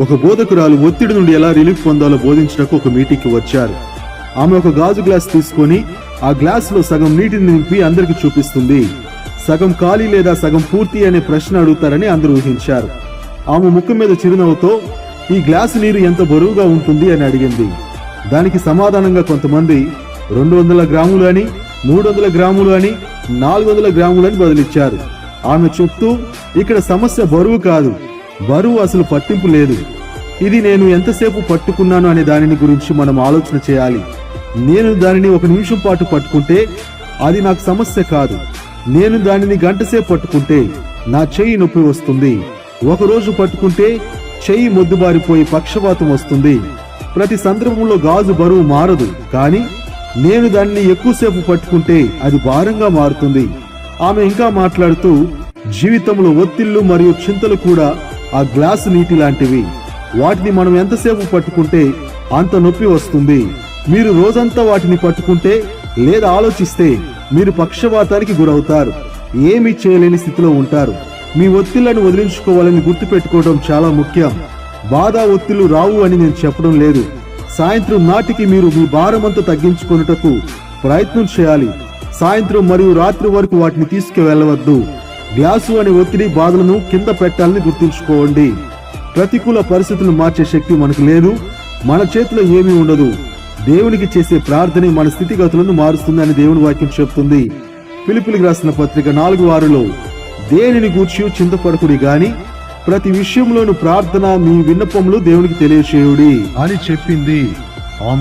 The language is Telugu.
ఒక బోధకురాలు ఒత్తిడి నుండి ఎలా రిలీఫ్ పొందాలో బోధించడానికి ఒక మీటింగ్కి వచ్చారు. ఆమె ఒక గాజు గ్లాస్ తీసుకొని ఆ గ్లాస్లో సగం నీటిని నింపి అందరికి చూపిస్తుంది. సగం ఖాళీ లేదా సగం పూర్తి అనే ప్రశ్న అడుగుతారని అందరూ ఊహించారు. ఆమె ముఖం మీద చిరునవ్వుతో ఈ గ్లాసు నీరు ఎంత బరువుగా ఉంటుంది? అని అడిగింది. దానికి సమాధానంగా కొంతమంది రెండు వందల గ్రాములు అని మూడు వందల గ్రాములు అని నాలుగు వందల గ్రాములు అని బదిలిచ్చారు. ఆమె చెప్తూ ఇక్కడ సమస్య బరువు కాదు. బరువు అసలు పట్టింపు లేదు. ఇది నేను ఎంతసేపు పట్టుకున్నాను అనే దానిని గురించి మనం ఆలోచన చేయాలి. నేను దానిని ఒక నిమిషం పాటు పట్టుకుంటే అది నాకు సమస్య కాదు. నేను దానిని గంటసేపు పట్టుకుంటే నా చెయ్యి నొప్పి వస్తుంది. ఒకరోజు పట్టుకుంటే చెయ్యి మొద్దుబారిపోయి పక్షపాతం వస్తుంది. ప్రతి సందర్భంలో గాజు బరువు మారదు. కానీ నేను దానిని ఎక్కువసేపు పట్టుకుంటే అది భారంగా మారుతుంది. ఆమె ఇంకా మాట్లాడుతూ జీవితంలో ఒత్తిళ్ళు మరియు చింతలు కూడా ఆ గ్లాసు నీటి లాంటివి. వాటిని మనం ఎంతసేపు పట్టుకుంటే అంత నొప్పి వస్తుంది. మీరు రోజంతా వాటిని పట్టుకుంటే లేదా ఆలోచిస్తే మీరు పక్షపాతానికి గురవుతారు. ఏమీ చేయలేని స్థితిలో ఉంటారు. మీ ఒత్తిళ్ళను వదిలించుకోవాలని గుర్తుపెట్టుకోవడం చాలా ముఖ్యం. బాధ ఒత్తిళ్ళు రావు అని నేను చెప్పడం లేదు. సాయంత్రం నాటికి మీరు మీ భారమంతా తగ్గించుకొనుటకు ప్రయత్నం చేయాలి. సాయంత్రం మరియు రాత్రి వరకు వాటిని తీసుకువెళ్ళవద్దు. గ్లాసు అనే ఒత్తిడి బాధలను కింద పెట్టాలని గుర్తుంచుకోండి. ప్రతికూల పరిస్థితులను మార్చే శక్తి మనకు లేదు. మన చేతిలో ఏమీ ఉండదు. దేవునికి చేసే ప్రార్థనే మన స్థితిగతులను మారుస్తుంది అని దేవుని వాక్యం చెప్తుంది. పిలుపులకు రాసిన పత్రిక నాలుగు వారులో దేనిని గూర్చి చింతపడకుడి గాని ప్రతి విషయంలోను ప్రార్థన మీ విన్నపములు దేవునికి తెలియచేయుడి అని చెప్పింది. ఆమె